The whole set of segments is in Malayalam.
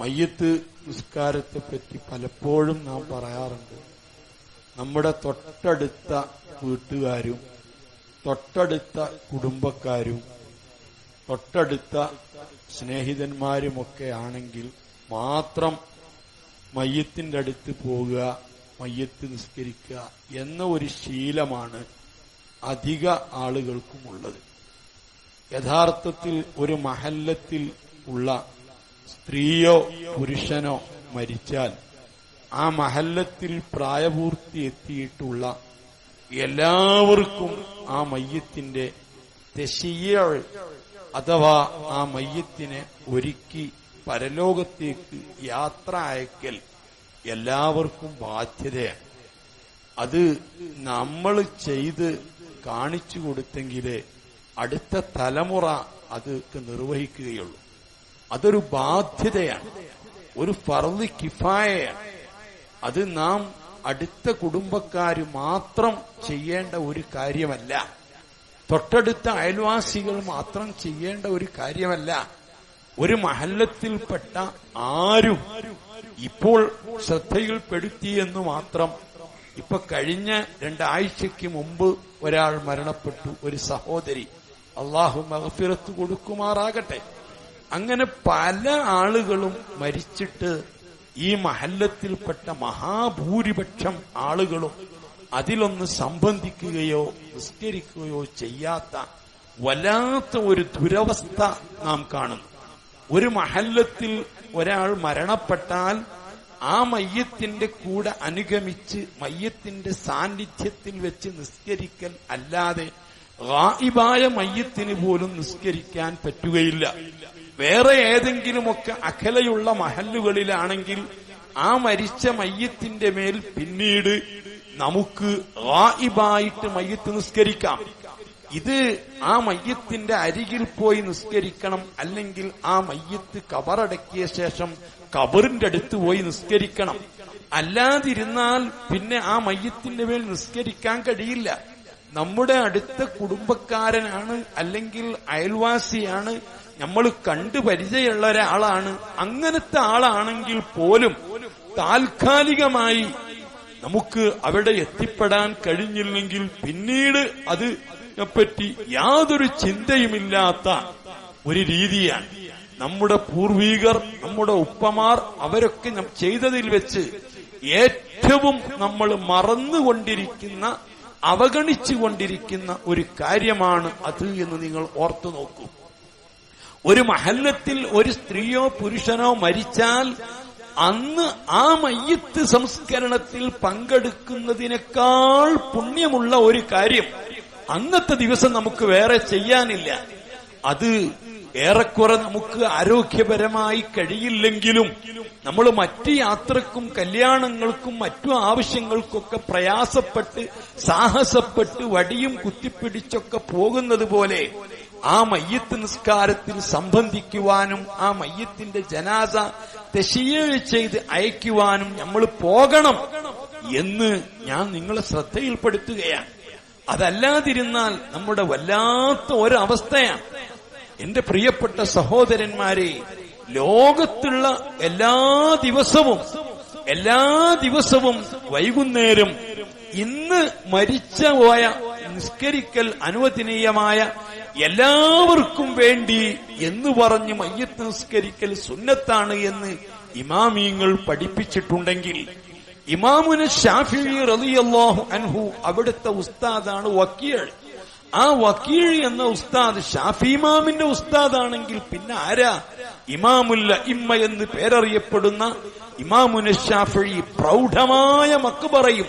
മയ്യത്ത് നിസ്കാരത്തെ പറ്റി പലപ്പോഴും നാം പറയാറുണ്ട്. നമ്മുടെ തൊട്ടടുത്ത വീട്ടുകാരും തൊട്ടടുത്ത കുടുംബക്കാരും തൊട്ടടുത്ത സ്നേഹിതന്മാരുമൊക്കെ ആണെങ്കിൽ മാത്രം മയ്യത്തിന്റെ അടുത്ത് പോകുക മയ്യത്ത് നിസ്കരിക്കുക എന്ന ഒരു ശീലമാണ് അധിക ആളുകൾക്കുമുള്ളത്. യഥാർത്ഥത്തിൽ ഒരു മഹല്ലത്തിൽ ഉള്ള സ്ത്രീയോ പുരുഷനോ മരിച്ചാൽ ആ മഹല്ലത്തിൽ പ്രായപൂർത്തി എത്തിയിട്ടുള്ള എല്ലാവർക്കും ആ മയ്യത്തിന്റെ തെശിയ അഥവാ ആ മയ്യത്തിനെ ഒരുക്കി പരലോകത്തേക്ക് യാത്ര അയക്കൽ എല്ലാവർക്കും ബാധ്യതയാണ്. അത് നമ്മൾ ചെയ്ത് കാണിച്ചു കൊടുത്തെങ്കിലേ അടുത്ത തലമുറ അതൊക്കെ നിർവഹിക്കുകയുള്ളൂ. അതൊരു ബാധ്യതയാണ്. ഒരു ഫർദ് കിഫായയാണ്. അത് നാം അടുത്ത കുടുംബക്കാര് മാത്രം ചെയ്യേണ്ട ഒരു കാര്യമല്ല. തൊട്ടടുത്ത അയൽവാസികൾ മാത്രം ചെയ്യേണ്ട ഒരു കാര്യമല്ല. ഒരു മഹല്ലത്തിൽപ്പെട്ട ആരും ഇപ്പോൾ ശ്രദ്ധയിൽപ്പെടുത്തിയെന്ന് മാത്രം. ഇപ്പൊ കഴിഞ്ഞ രണ്ടാഴ്ചയ്ക്ക് മുമ്പ് ഒരാൾ മരണപ്പെട്ടു ഒരു സഹോദരി. അള്ളാഹു മഹഫിറത്ത് കൊടുക്കുമാറാകട്ടെ. അങ്ങനെ പല ആളുകളും മരിച്ചിട്ട് ഈ മഹല്ലത്തിൽപ്പെട്ട മഹാഭൂരിപക്ഷം ആളുകളും അതിലൊന്ന് സംബന്ധിക്കുകയോ നിസ്കരിക്കുകയോ ചെയ്യാത്ത വല്ലാത്ത ഒരു ദുരവസ്ഥ നാം കാണുന്നു. ഒരു മഹല്ലത്തിൽ ഒരാൾ മരണപ്പെട്ടാൽ ആ മയ്യത്തിന്റെ കൂടെ അനുഗമിച്ച് മയ്യത്തിന്റെ സാന്നിധ്യത്തിൽ വെച്ച് നിസ്കരിക്കൽ അല്ലാതെ ഗായിബായ മയ്യത്തിന് പോലും നിസ്കരിക്കാൻ പറ്റുകയില്ല. വേറെ ഏതെങ്കിലുമൊക്കെ അകലെയുള്ള മഹല്ലുകളിലാണെങ്കിൽ ആ മരിച്ച മയ്യത്തിന്റെ മേൽ പിന്നീട് നമുക്ക് റായിബായിട്ട് മയ്യത്ത് നിസ്കരിക്കാം. ഇത് ആ മയ്യത്തിന്റെ അരികിൽ പോയി നിസ്കരിക്കണം. അല്ലെങ്കിൽ ആ മയ്യത്ത് കബറടക്കിയ ശേഷം കബറിന്റെ അടുത്ത് പോയി നിസ്കരിക്കണം. അല്ലാതിരുന്നാൽ പിന്നെ ആ മയ്യത്തിന്റെ മേൽ നിസ്കരിക്കാൻ കഴിയില്ല. നമ്മുടെ അടുത്ത കുടുംബക്കാരനാണ് അല്ലെങ്കിൽ അയൽവാസിയാണ് നമ്മൾ കണ്ടു പരിചയമുള്ള ഒരാളാണ്. അങ്ങനത്തെ ആളാണെങ്കിൽ പോലും താൽക്കാലികമായി നമുക്ക് അവിടെ എത്തിപ്പെടാൻ കഴിഞ്ഞില്ലെങ്കിൽ പിന്നീട് അത് പറ്റി യാതൊരു ചിന്തയുമില്ലാത്ത ഒരു രീതിയാണ്. നമ്മുടെ പൂർവീകർ നമ്മുടെ ഉപ്പമാർ അവരൊക്കെ ചെയ്തതിൽ വെച്ച് ഏറ്റവും നമ്മൾ മറന്നുകൊണ്ടിരിക്കുന്ന അവഗണിച്ചുകൊണ്ടിരിക്കുന്ന ഒരു കാര്യമാണ് അത് എന്ന് നിങ്ങൾ ഓർത്തു നോക്കൂ. ഒരു മഹല്ലത്തിൽ ഒരു സ്ത്രീയോ പുരുഷനോ മരിച്ചാൽ അന്ന് ആ മയ്യത്ത് സംസ്കരണത്തിൽ പങ്കെടുക്കുന്നതിനേക്കാൾ പുണ്യമുള്ള ഒരു കാര്യം അന്നത്തെ ദിവസം നമുക്ക് വേറെ ചെയ്യാനില്ല. അത് ഏറെക്കുറെ നമുക്ക് ആരോഗ്യപരമായി കഴിയില്ലെങ്കിലും നമ്മൾ മറ്റു യാത്രക്കും കല്യാണങ്ങൾക്കും മറ്റു ആവശ്യങ്ങൾക്കൊക്കെ പ്രയാസപ്പെട്ട് സാഹസപ്പെട്ട് വടിയും കുത്തിപ്പിടിച്ചൊക്കെ പോകുന്നത് പോലെ ആ മയ്യത്ത് നിസ്കാരത്തിൽ സംബന്ധിക്കുവാനും ആ മയ്യത്തിന്റെ ജനാസ തെശിയേഴ് ചെയ്ത് അയക്കുവാനും നമ്മൾ പോകണം എന്ന് ഞാൻ നിങ്ങളെ ശ്രദ്ധയിൽപ്പെടുത്തുകയാണ്. അതല്ലാതിരുന്നാൽ നമ്മുടെ വല്ലാത്ത ഒരവസ്ഥയാണ്. എന്റെ പ്രിയപ്പെട്ട സഹോദരന്മാരെ ലോകത്തുള്ള എല്ലാ ദിവസവും എല്ലാ ദിവസവും വൈകുന്നേരം ഇന്ന് മരിച്ച പോയ നിസ്കരിക്കൽ അനുവദനീയമായ എല്ലാവർക്കും വേണ്ടി എന്ന് പറഞ്ഞ് മയ്യത്ത് നിസ്കരിക്കൽ സുന്നത്താണ് എന്ന് ഇമാമിയങ്ങൾ പഠിപ്പിച്ചിട്ടുണ്ടെങ്കിൽ. ഇമാമുന ഷാഫി റളിയല്ലാഹു അൻഹു അവിടുത്തെ ഉസ്താദാണ് വക്കീൽ. ആ വക്കീൽ എന്ന ഉസ്താദ് ഷാഫി ഇമാമിന്റെ ഉസ്താദാണെങ്കിൽ പിന്നെ ആരാ? ഇമാമുല്ല ഇമ്മ എന്ന് പേരറിയപ്പെടുന്ന ഇമാമുന ഷാഫി പ്രൗഢമായ മക്ക് പറയും.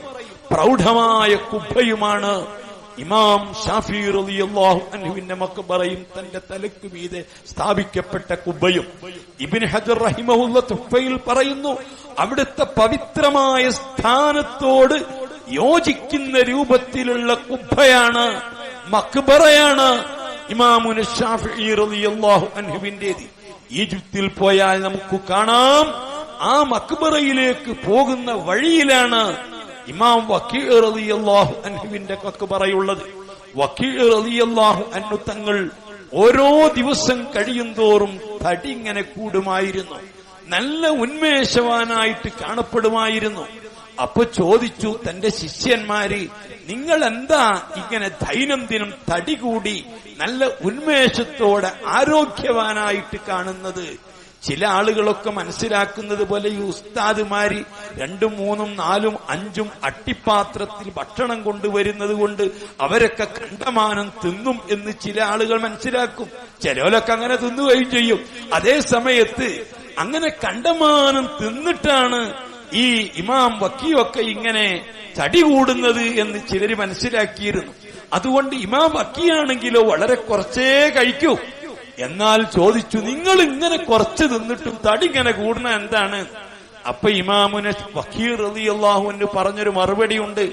പ്രൗഢമായ കുബ്ബയുമാണ്. ഇമാം ഷാഫി റളിയല്ലാഹു അൻഹുവിന്റെ മക്ബറയും തന്റെ തലക്ക് മീതെ സ്ഥാപിക്കപ്പെട്ട കുബയും ഇബിൻ ഹജർ റഹിമഹുല്ല തുഫയിൽ പറയുന്നു അവിടുത്തെ പവിത്രമായ സ്ഥാനത്തോട് യോജിക്കുന്ന രൂപത്തിലുള്ള കുബ്ബയാണ് മക്ബറയാണ്. ഇമാമുന ഷാഫി റളിയല്ലാഹു അൻഹുവിന്റേത് ഈജിപ്തിൽ പോയാൽ നമുക്ക് കാണാം ആ മക്ബറയിലേക്ക് പോകുന്ന വഴിയിലാണ് ഇമാം വക്കീർ റളിയല്ലാഹു അൻഹുവിന്റെ പറയുള്ളത്. വക്കീർ റളിയല്ലാഹു അൻഹു തങ്ങൾ ഓരോ ദിവസം കഴിയുന്തോറും തടി ഇങ്ങനെ കൂടുമായിരുന്നു. നല്ല ഉന്മേഷവാനായിട്ട് കാണപ്പെടുമായിരുന്നു. അപ്പൊ ചോദിച്ചു തന്റെ ശിഷ്യന്മാര് നിങ്ങൾ എന്താ ഇങ്ങനെ ദൈനംദിനം തടി കൂടി നല്ല ഉന്മേഷത്തോടെ ആരോഗ്യവാനായിട്ട് കാണുന്നത്? ചില ആളുകളൊക്കെ മനസ്സിലാക്കുന്നത് പോലെ ഈ ഉസ്താദുമാര് രണ്ടും മൂന്നും നാലും അഞ്ചും അട്ടിപ്പാത്രത്തിൽ ഭക്ഷണം കൊണ്ടുവരുന്നത് കൊണ്ട് അവരൊക്കെ കണ്ടമാനം തിന്നും എന്ന് ചില ആളുകൾ മനസ്സിലാക്കും. ചിലവരൊക്കെ അങ്ങനെ തിന്നുകയും ചെയ്യും. അതേ സമയത്ത് അങ്ങനെ കണ്ടമാനം തിന്നിട്ടാണ് ഈ ഇമാം വക്കിയൊക്കെ ഇങ്ങനെ തടി കൂടുന്നത് എന്ന് ചിലര് മനസ്സിലാക്കിയിരുന്നു. അതുകൊണ്ട് ഇമാം വക്കിയാണെങ്കിലോ വളരെ കുറച്ചേ കഴിക്കൂ. എന്നാൽ ചോദിച്ചു നിങ്ങൾ ഇങ്ങനെ കുറച്ച് തിന്നിട്ടും തടി ഇങ്ങനെ കൂടുന്ന എന്താണ്? അപ്പൊ ഇമാമുനെ വക്കീർ റതി അള്ളാഹുവിന് പറഞ്ഞൊരു മറുപടി ഉണ്ട്.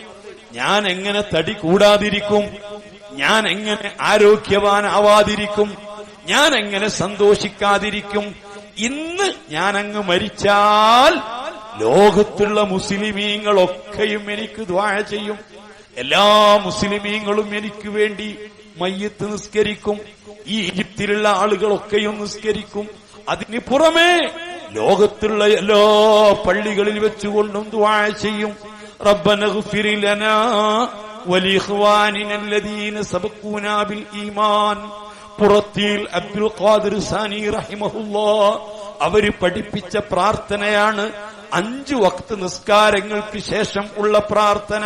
ഞാൻ എങ്ങനെ തടി കൂടാതിരിക്കും? ഞാൻ എങ്ങനെ ആരോഗ്യവാനാവാതിരിക്കും? ഞാൻ എങ്ങനെ സന്തോഷിക്കാതിരിക്കും? ഇന്ന് ഞാൻ അങ്ങ് മരിച്ചാൽ ലോകത്തുള്ള മുസ്ലിമീങ്ങളൊക്കെയും എനിക്ക് ദ്വാഴ ചെയ്യും. എല്ലാ മുസ്ലിമീങ്ങളും എനിക്ക് വേണ്ടി മയ്യത്ത് നിസ്കരിക്കും. ഈ ഈജിപ്തിലുള്ള ആളുകളൊക്കെയും നിസ്കരിക്കും അതിന് പുറമേ ലോകത്തുള്ള എല്ലാ പള്ളികളിൽ വെച്ചുകൊണ്ടും ദ്വാ ചെയ്യും ربنا اغفر لنا ولإخواننا الذين سبقونا بالإيمان പുറത്തിയിൽ അബ്ദുൽ ഖാദിർ സാനി റഹിമഹുല്ലാ അവര് പഠിപ്പിച്ച പ്രാർത്ഥനയാണ് അഞ്ചു വക്ത് നിസ്കാരങ്ങൾക്ക് ശേഷം ഉള്ള പ്രാർത്ഥന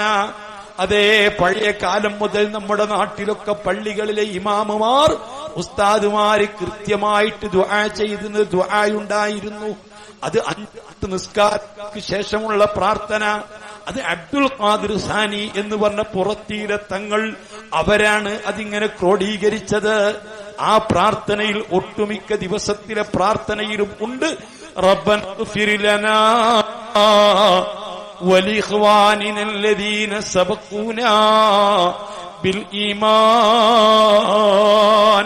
അതേ പഴയ കാലം മുതൽ നമ്മുടെ നാട്ടിലൊക്കെ പള്ളികളിലെ ഇമാമുമാർ ഉസ്താദുമാര് കൃത്യമായിട്ട് ദ്വാ ചെയ്തിരുന്ന ദ്വായുണ്ടായിരുന്നു അത് അഞ്ച് നിസ്കാരക്ക് ശേഷമുള്ള പ്രാർത്ഥന. അത് അബ്ദുൽ ഖാദിർ സാനി എന്ന് പറഞ്ഞ പുറത്തീരെ തങ്ങൾ അവരാണ് അതിങ്ങനെ ക്രോഡീകരിച്ചത്. ആ പ്രാർത്ഥനയിൽ ഒട്ടുമിക്ക ദിവസത്തിലെ പ്രാർത്ഥനയിലും ഉണ്ട്. റബ്ബൻ ولإخواننا الذين سبقونا بالإيمان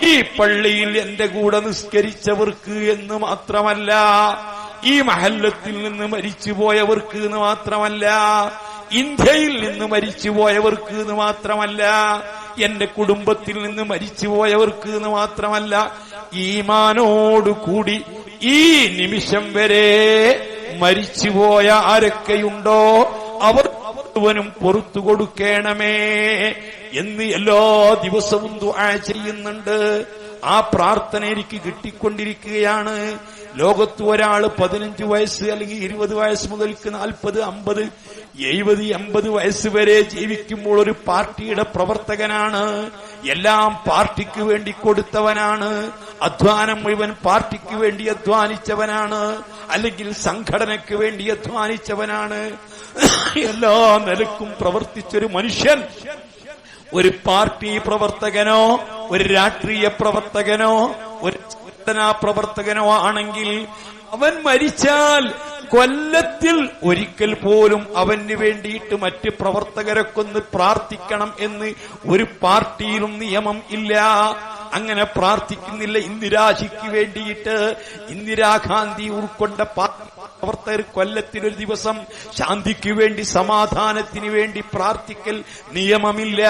ഈ പള്ളിയിൽ എന്റെ കൂടെ നിസ്കരിച്ചവർക്ക് എന്ന് മാത്രമല്ല ഈ മഹല്ലത്തിൽ നിന്ന് മരിച്ചുപോയവർക്ക് എന്ന് മാത്രമല്ല ഇന്ത്യയിൽ നിന്ന് മരിച്ചുപോയവർക്ക് എന്ന് മാത്രമല്ല എന്റെ കുടുംബത്തിൽ നിന്ന് മരിച്ചുപോയവർക്ക് എന്ന് മാത്രമല്ല ഈമാനോട് കൂടി ഈ നിമിഷം വരെ മരിച്ചുപോയ ആരൊക്കെയുണ്ടോ അവർ മുഴുവനും പൊറത്തു കൊടുക്കണമേ എന്ന് എല്ലാ ദിവസവും ദുആ ചെയ്യുന്നുണ്ട്. ആ പ്രാർത്ഥന എനിക്ക് കിട്ടിക്കൊണ്ടിരിക്കുകയാണ്. ലോകത്ത് ഒരാൾ പതിനഞ്ച് വയസ്സ് അല്ലെങ്കിൽ ഇരുപത് വയസ്സ് മുതൽക്ക് നാൽപ്പത് അമ്പത് എഴുപത് എൺപത് വയസ്സ് വരെ ജീവിക്കുമ്പോൾ ഒരു പാർട്ടിയുടെ പ്രവർത്തകനാണ്. എല്ലാം പാർട്ടിക്ക് വേണ്ടി കൊടുത്തവനാണ്. അധ്വാനം മുഴുവൻ പാർട്ടിക്ക് വേണ്ടി അധ്വാനിച്ചവനാണ്. അല്ലെങ്കിൽ സംഘടനയ്ക്ക് വേണ്ടി അധ്വാനിച്ചവനാണ്. എല്ലാ നിലക്കും പ്രവർത്തിച്ചൊരു മനുഷ്യൻ. ഒരു പാർട്ടി പ്രവർത്തകനോ ഒരു രാഷ്ട്രീയ പ്രവർത്തകനോ ഒരു പ്രവർത്തകനോ ആണെങ്കിൽ അവൻ മരിച്ചാൽ കൊല്ലത്തിൽ ഒരിക്കൽ പോലും അവന് വേണ്ടിയിട്ട് മറ്റ് പ്രവർത്തകരൊക്കെ ഒന്ന് പ്രാർത്ഥിക്കണം എന്ന് ഒരു പാർട്ടിയിലും നിയമം ഇല്ല. അങ്ങനെ പ്രാർത്ഥിക്കുന്നില്ല ഇന്ദിരാശിക്ക് വേണ്ടിയിട്ട്. ഇന്ദിരാഗാന്ധി ഉൾക്കൊണ്ട പാർട്ടി പ്രവർത്തകർ കൊല്ലത്തിൽ ഒരു ദിവസം ശാന്തിക്ക് വേണ്ടി സമാധാനത്തിന് വേണ്ടി പ്രാർത്ഥിക്കൽ നിയമമില്ല.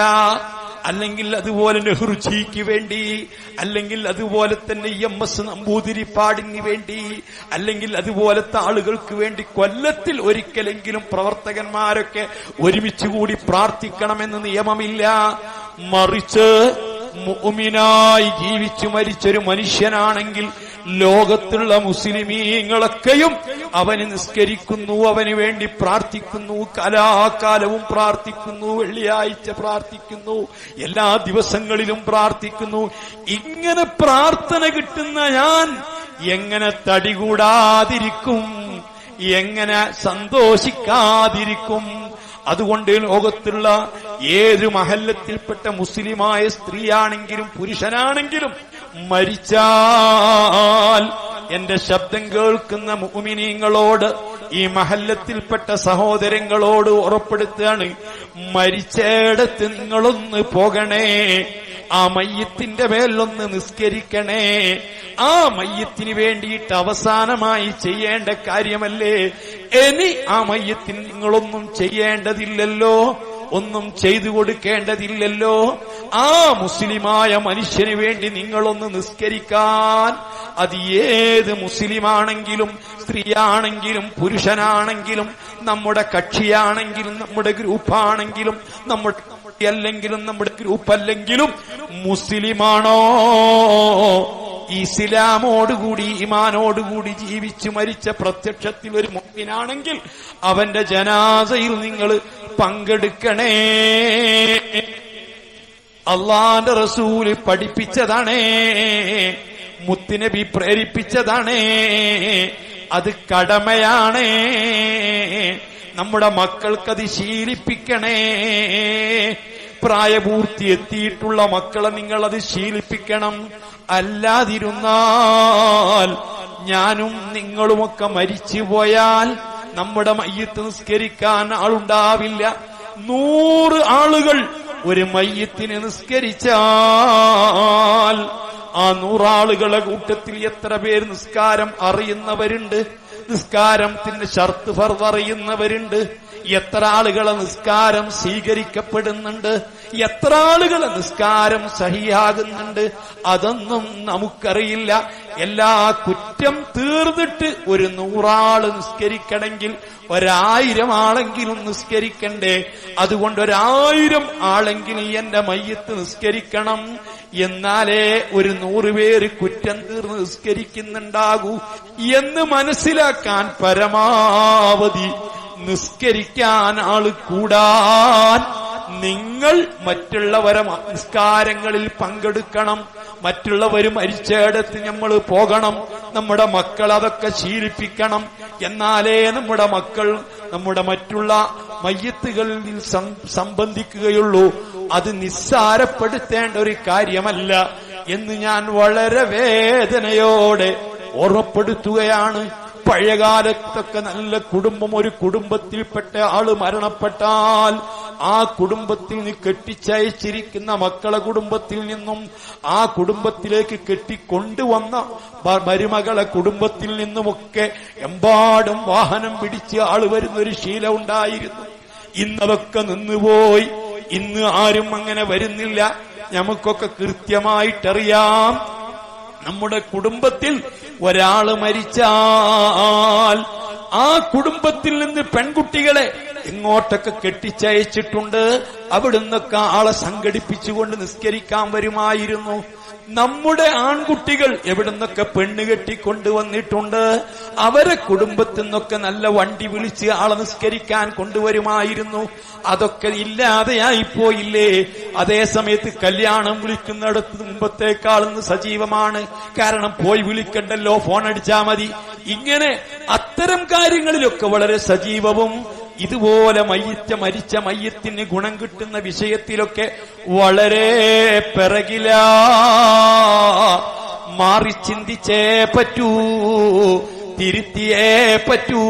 അല്ലെങ്കിൽ അതുപോലെ നെഹ്റുജിക്ക് വേണ്ടി അല്ലെങ്കിൽ അതുപോലെ തന്നെ എം എസ് നമ്പൂതിരിപ്പാടിന് വേണ്ടി അല്ലെങ്കിൽ അതുപോലത്തെ ആളുകൾക്ക് വേണ്ടി കൊല്ലത്തിൽ ഒരിക്കലെങ്കിലും പ്രവർത്തകന്മാരൊക്കെ ഒരുമിച്ച് കൂടി പ്രാർത്ഥിക്കണമെന്ന് നിയമമില്ല. മറിച്ച് മുഅ്മിനായി ജീവിച്ചു മരിച്ചൊരു മനുഷ്യനാണെങ്കിൽ ലോകത്തുള്ള മുസ്ലിമീങ്ങളൊക്കെയും അവന് നിസ്കരിക്കുന്നു അവന് വേണ്ടി പ്രാർത്ഥിക്കുന്നു കലാകാലവും പ്രാർത്ഥിക്കുന്നു വെള്ളിയാഴ്ച പ്രാർത്ഥിക്കുന്നു എല്ലാ ദിവസങ്ങളിലും പ്രാർത്ഥിക്കുന്നു. ഇങ്ങനെ പ്രാർത്ഥന കിട്ടുന്ന ഞാൻ എങ്ങനെ തടികൂടാതിരിക്കും? എങ്ങനെ സന്തോഷിക്കാതിരിക്കും? അതുകൊണ്ട് ലോകത്തുള്ള ഏത് മഹല്ലത്തിൽപ്പെട്ട മുസ്ലിമായ സ്ത്രീയാണെങ്കിലും പുരുഷനാണെങ്കിലും മരിച്ചാൽ എന്റെ ശബ്ദം കേൾക്കുന്ന മുഅ്മിനീങ്ങളോട് ഈ മഹല്ലത്തിൽപ്പെട്ട സഹോദരങ്ങളോട് ഉറപ്പെടുത്തുകയാണ് മരിച്ചയിടത്ത് നിങ്ങളൊന്ന് പോകണേ. ആ മയ്യത്തിന്റെ മേലൊന്ന് നിസ്കരിക്കണേ. ആ മയ്യത്തിന് വേണ്ടിയിട്ട് അവസാനമായി ചെയ്യേണ്ട കാര്യമല്ലേ? ഇനി ആ മയ്യത്തിന് നിങ്ങളൊന്നും ചെയ്യേണ്ടതില്ലല്ലോ. ഒന്നും ചെയ്തു കൊടുക്കേണ്ടതില്ലല്ലോ. ആ മുസ്ലിമായ മനുഷ്യന് വേണ്ടി നിങ്ങളൊന്ന് നിസ്കരിക്കാൻ. അത് ഏത് മുസ്ലിമാണെങ്കിലും സ്ത്രീയാണെങ്കിലും പുരുഷനാണെങ്കിലും നമ്മുടെ കക്ഷിയാണെങ്കിലും നമ്മുടെ ഗ്രൂപ്പാണെങ്കിലും നമ്മുടെ അല്ലെങ്കിലും നമ്മുടെ ഗ്രൂപ്പ് അല്ലെങ്കിലും മുസ്ലിമാണോ? ഇസ്ലാമോടുകൂടി ഇമാനോടുകൂടി ജീവിച്ചു മരിച്ച പ്രത്യക്ഷത്തിൽ ഒരു മുമ്പിനാണെങ്കിൽ അവന്റെ ജനാസയിൽ നിങ്ങൾ പങ്കെടുക്കണേ. അള്ളാന്റെ റസൂൽ പഠിപ്പിച്ചതാണേ. മുത്തിനബി പ്രേരിപ്പിച്ചതാണേ. അത് കടമയാണേ. നമ്മുടെ മക്കൾക്കത് ശീലിപ്പിക്കണേ. പ്രായപൂർത്തി എത്തിയിട്ടുള്ള മക്കളെ നിങ്ങൾ അത് ശീലിപ്പിക്കണം. അല്ലാതിരുന്നാൽ ഞാനും നിങ്ങളുമൊക്കെ മരിച്ചു പോയാൽ നമ്മുടെ മയ്യത്ത് നിസ്കരിക്കാൻ ആളുണ്ടാവില്ല. നൂറ് ആളുകൾ ഒരു മയ്യത്തിന് നിസ്കരിച്ചാൽ ആ നൂറാളുകളെ കൂട്ടത്തിൽ എത്ര പേര് നിസ്കാരം അറിയുന്നവരുണ്ട്? നിസ്കാരത്തിന്റെ ഷർത്ത് ഫർദ് അറിയുന്നവരുണ്ട്? എത്ര ആളുകളെ നിസ്കാരം സ്വീകരിക്കപ്പെടുന്നുണ്ട്? എത്ര ആളുകളെ നിസ്കാരം സഹിയാകുന്നുണ്ട്? അതൊന്നും നമുക്കറിയില്ല. എല്ലാ കുറ്റം തീർന്നിട്ട് ഒരു നൂറാൾ നിസ്കരിക്കണമെങ്കിൽ ഒരായിരം ആളെങ്കിലും നിസ്കരിക്കണ്ടേ? അതുകൊണ്ട് ഒരായിരം ആളെങ്കിലും എന്റെ മയ്യത്ത് നിസ്കരിക്കണം. എന്നാലേ ഒരു നൂറുപേര് കുറ്റം തീർന്ന് നിസ്കരിക്കുന്നുണ്ടാകൂ എന്ന് മനസ്സിലാക്കാൻ പരമാവധി നിസ്കരിക്കാൻ ആൾ കൂടാൻ നിങ്ങൾ മറ്റുള്ളവരെ നിസ്കാരങ്ങളിൽ പങ്കെടുക്കണം. മറ്റുള്ളവർ മരിച്ചയിടത്ത് നമ്മൾ പോകണം. നമ്മുടെ മക്കൾ അതൊക്കെ ശീലിപ്പിക്കണം. എന്നാലേ നമ്മുടെ മക്കൾ നമ്മുടെ മറ്റുള്ള മയ്യത്തുകളിൽ സംബന്ധിക്കുകയുള്ളൂ. അത് നിസ്സാരപ്പെടുത്തേണ്ട ഒരു കാര്യമല്ല എന്ന് ഞാൻ വളരെ വേദനയോടെ ഓർമ്മപ്പെടുത്തുകയാണ്. പഴയകാലത്തൊക്കെ നല്ല കുടുംബം ഒരു കുടുംബത്തിൽപ്പെട്ട ആൾ മരണപ്പെട്ടാൽ ആ കുടുംബത്തിൽ നിന്ന് കെട്ടിച്ചയച്ചിരിക്കുന്ന മക്കളെ കുടുംബത്തിൽ നിന്നും ആ കുടുംബത്തിലേക്ക് കെട്ടിക്കൊണ്ടുവന്ന മരുമകളെ കുടുംബത്തിൽ നിന്നുമൊക്കെ എമ്പാടും വാഹനം പിടിച്ച് ആൾ വരുന്ന ഒരു ശീലം ഉണ്ടായിരുന്നു. ഇന്നതൊക്കെ നിന്നുപോയി. ഇന്ന് ആരും അങ്ങനെ വരുന്നില്ല. നമുക്കൊക്കെ കൃത്യമായിട്ടറിയാം. നമ്മുടെ കുടുംബത്തിൽ ഒരാൾ മരിച്ചാൽ ആ കുടുംബത്തിൽ നിന്ന് പെൺകുട്ടികളെ ഇങ്ങോട്ടൊക്കെ കെട്ടിച്ചയച്ചിട്ടുണ്ട്. അവിടുന്നൊക്കെ ആളെ സംഘടിപ്പിച്ചുകൊണ്ട് നിസ്കരിക്കാൻ വരുമായിരുന്നു. നമ്മുടെ ആൺകുട്ടികൾ എവിടുന്നൊക്കെ പെണ്ണ് കെട്ടിക്കൊണ്ടുവന്നിട്ടുണ്ട്? അവരെ കുടുംബത്തിൽ നിന്നൊക്കെ നല്ല വണ്ടി വിളിച്ച് ആളെ നിസ്കരിക്കാൻ കൊണ്ടുവരുമായിരുന്നു. അതൊക്കെ ഇല്ലാതെയായി പോയില്ലേ അതേ സമയത്ത് കല്യാണം വിളിക്കുന്നിടത്ത് മുമ്പത്തേക്കാൾ സജീവമാണ്. കാരണം പോയി വിളിക്കണ്ടല്ലോ ഫോൺ അടിച്ചാ മതി. ഇങ്ങനെ അത്തരം കാര്യങ്ങളിലൊക്കെ വളരെ സജീവവും ഇതുപോലെ മയ്യറ്റ മരിച്ച മയ്യത്തിന് ഗുണം കിട്ടുന്ന വിഷയത്തിലൊക്കെ വളരെ പിറകില. മാറി ചിന്തിച്ചേ പറ്റൂ തിരുത്തിയേ പറ്റൂ.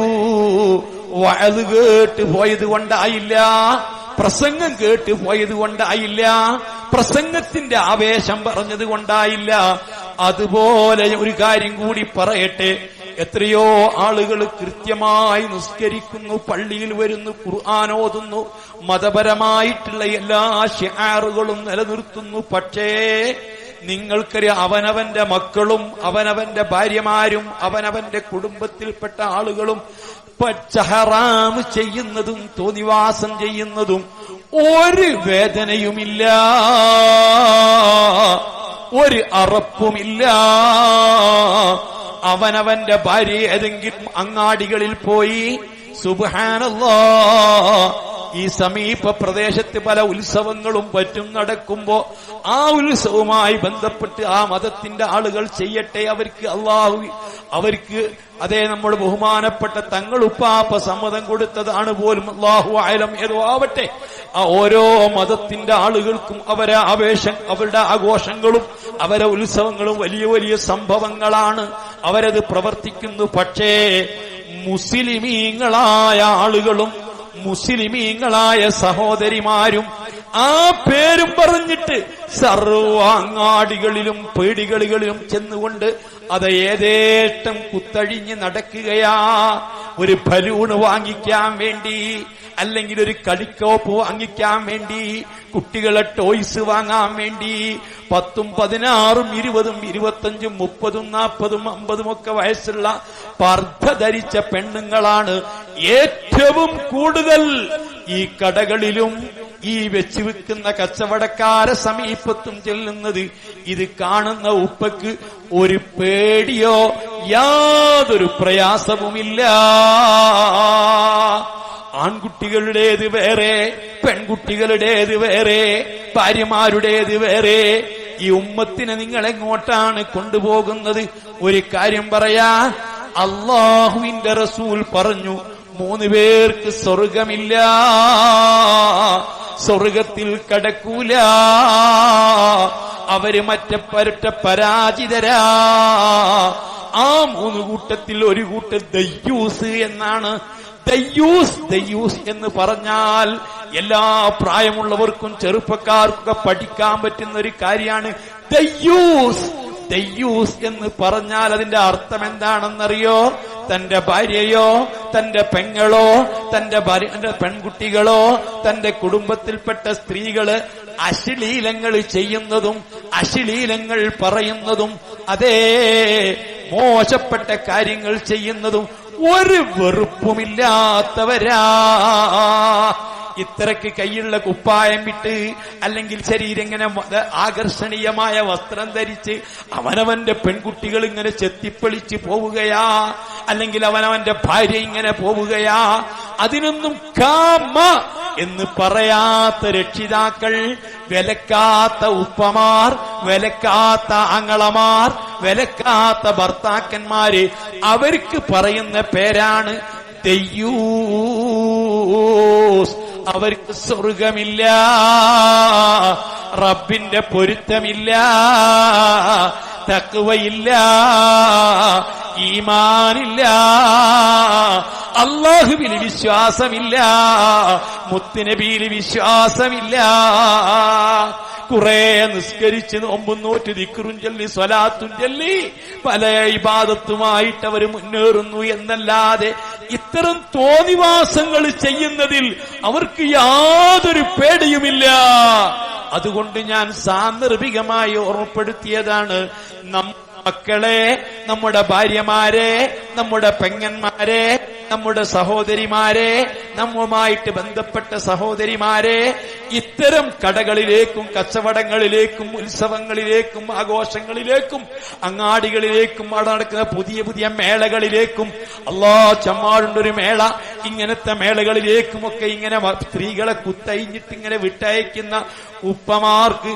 വയത് കേട്ട് പോയത് കൊണ്ടായില്ല പ്രസംഗം കേട്ട് പോയത് കൊണ്ടായില്ല പ്രസംഗത്തിന്റെ ആവേശം പറഞ്ഞത് കൊണ്ടായില്ല. അതുപോലെ ഒരു കാര്യം കൂടി പറയട്ടെ. എത്രയോ ആളുകൾ കൃത്യമായി നിസ്കരിക്കുന്നു പള്ളിയിൽ വരുന്നു ഖുർആൻ ഓതുന്നു മതപരമായിട്ടുള്ള എല്ലാ ഷിയാറുകളും നിലനിർത്തുന്നു. പക്ഷേ നിങ്ങൾക്കറിയാം അവനവന്റെ മക്കളും അവനവന്റെ ഭാര്യമാരും അവനവന്റെ കുടുംബത്തിൽപ്പെട്ട ആളുകളും പച്ചഹറാമ് ചെയ്യുന്നതും തോന്നിവാസം ചെയ്യുന്നതും ഒരു വേദനയുമില്ല. ഒരു അറപ്പുമില്ല. അവനവന്റെ ഭാര്യ ഏതെങ്കിലും അങ്ങാടികളിൽ പോയി സുബാനല്ലോ ഈ സമീപ പ്രദേശത്ത് പല ഉത്സവങ്ങളും പറ്റും നടക്കുമ്പോ ആ ഉത്സവവുമായി ബന്ധപ്പെട്ട് ആ മതത്തിന്റെ ആളുകൾ ചെയ്യട്ടെ അവർക്ക് അള്ളാഹു അവർക്ക് അതേ നമ്മൾ ബഹുമാനപ്പെട്ട തങ്ങൾ ഉപ്പാപ്പ സമ്മതം കൊടുത്തതാണ് പോലും അള്ളാഹു ആയാലും ഏതോ ആവട്ടെ ആ ഓരോ മതത്തിന്റെ ആളുകൾക്കും അവരെ ആവേശം അവരുടെ ആഘോഷങ്ങളും അവരെ ഉത്സവങ്ങളും വലിയ വലിയ സംഭവങ്ങളാണ്. അവരത് പ്രവർത്തിക്കുന്നു. പക്ഷേ മുസ്ലിമീങ്ങളായ ആളുകളും മുസ്ലിമീങ്ങളായ സഹോദരിമാരും ആ പേരും പറഞ്ഞിട്ട് സർവാങ്ങാടികളിലും പേടികളിലും ചെന്നുകൊണ്ട് അത് ഏതേറ്റം കുത്തഴിഞ്ഞ് നടക്കുകയാ. ഒരു ബലൂണ് വാങ്ങിക്കാൻ വേണ്ടി അല്ലെങ്കിൽ ഒരു കളിക്കോപ്പ് വാങ്ങിക്കാൻ വേണ്ടി കുട്ടികളെ ടോയ്സ് വാങ്ങാൻ വേണ്ടി പത്തും പതിനാറും ഇരുപതും ഇരുപത്തഞ്ചും മുപ്പതും നാൽപ്പതും അമ്പതും ഒക്കെ വയസ്സുള്ള പർദ്ധ ധരിച്ച പെണ്ണുങ്ങളാണ് ഏറ്റവും കൂടുതൽ ഈ കടകളിലും ഈ വെച്ച് വിൽക്കുന്ന കച്ചവടക്കാരെ സമീപത്തും ചെല്ലുന്നത് ഇത് കാണുന്ന ഉപ്പക്ക് ഒരു പേടിയോ യാതൊരു പ്രയാസവുമില്ല. ആൺകുട്ടികളുടേത് വേറെ പെൺകുട്ടികളുടേത് വേറെ ഭാര്യമാരുടേത് വേറെ. ഈ ഉമ്മത്തിനെ നിങ്ങൾ എങ്ങോട്ടാണ് കൊണ്ടുപോകുന്നത്? ഒരു കാര്യം പറയാ അള്ളാഹുവിന്റെ റസൂൽ പറഞ്ഞു മൂന്ന് പേർക്ക് സ്വർഗമില്ല. സ്വർഗത്തിൽ കടക്കൂല. അവർ മറ്റേ പരട്ട പരാജിതരാ. ആ മൂന്ന് കൂട്ടത്തിൽ ഒരു കൂട്ടം ദയ്യൂസ് എന്നാണ്. ദയ്യൂസ് ദയ്യൂസ് എന്ന് പറഞ്ഞാൽ എല്ലാ പ്രായമുള്ളവർക്കും ചെറുപ്പക്കാർക്കൊക്കെ പഠിക്കാൻ പറ്റുന്ന ഒരു കാര്യമാണ്. ദയ്യൂസ് ദയ്യൂസ് എന്ന് പറഞ്ഞാൽ അതിന്റെ അർത്ഥം എന്താണെന്നറിയോ? തന്റെ ഭാര്യയോ തന്റെ പെങ്ങളോ തന്റെ ഭാര്യ പെൺകുട്ടികളോ തന്റെ കുടുംബത്തിൽപ്പെട്ട സ്ത്രീകൾ അശ്ലീലങ്ങൾ ചെയ്യുന്നതും അശ്ലീലങ്ങൾ പറയുന്നതും അതേ മോശപ്പെട്ട കാര്യങ്ങൾ ചെയ്യുന്നതും ഒരു വെറുപ്പുമില്ലാത്തവരാ. ഇത്രക്ക് കൈയുള്ള കുപ്പായം വിട്ട് അല്ലെങ്കിൽ ശരീരം ഇങ്ങനെ ആകർഷണീയമായ വസ്ത്രം ധരിച്ച് അവനവന്റെ പെൺകുട്ടികൾ ഇങ്ങനെ ചെത്തിപ്പളിച്ച് പോവുകയാ അല്ലെങ്കിൽ അവനവന്റെ ഭാര്യ ഇങ്ങനെ പോവുകയാ അതിനൊന്നും കാമ എന്ന് പറയാത്ത രക്ഷിതാക്കൾ വിലക്കാത്ത ഉപ്പമാർ വിലക്കാത്ത അങ്ങളമാർ വിലക്കാത്ത ഭർത്താക്കന്മാര് അവർക്ക് പറയുന്ന പേരാണ് തെയ്യൂസ് അവർക്ക് സ്വർഗമില്ല റബ്ബിന്റെ പൊരുത്തമില്ല. തക്കുവയില്ല ഈമാനില്ല അള്ളാഹുവിൽ വിശ്വാസമില്ല മുത്തുനബിയിൽ വിശ്വാസമില്ല. കുറെ നിസ്കരിച്ച് നോമ്പും നോറ്റ് ദിക്കറും ചൊല്ലി സ്വലാത്തും ചൊല്ലി പല ഇബാദത്തുമായിട്ട് അവർ മുന്നേറുന്നു എന്നല്ലാതെ ഇത്തരം തോന്നിവാസങ്ങൾ ചെയ്യുന്നതിൽ അവർക്ക് യാതൊരു പേടിയുമില്ല. അതുകൊണ്ട് ഞാൻ സാന്ദർഭികമായി ഓർമ്മപ്പെടുത്തിയതാണ് നം മക്കളെ നമ്മുടെ ഭാര്യമാരെ നമ്മുടെ പെങ്ങന്മാരെ നമ്മുടെ സഹോദരിമാരെ നമ്മുമായിട്ട് ബന്ധപ്പെട്ട സഹോദരിമാരെ ഇത്തരം കടകളിലേക്കും കച്ചവടങ്ങളിലേക്കും ഉത്സവങ്ങളിലേക്കും ആഘോഷങ്ങളിലേക്കും അങ്ങാടികളിലേക്കും അവിടെ നടക്കുന്ന പുതിയ പുതിയ മേളകളിലേക്കും അല്ലാ ചമ്മാടുണ്ടൊരു മേള ഇങ്ങനത്തെ മേളകളിലേക്കും ഒക്കെ ഇങ്ങനെ സ്ത്രീകളെ കുത്തയിഞ്ഞിട്ട് ഇങ്ങനെ വിട്ടയക്കുന്ന ഉപ്പമാർക്ക്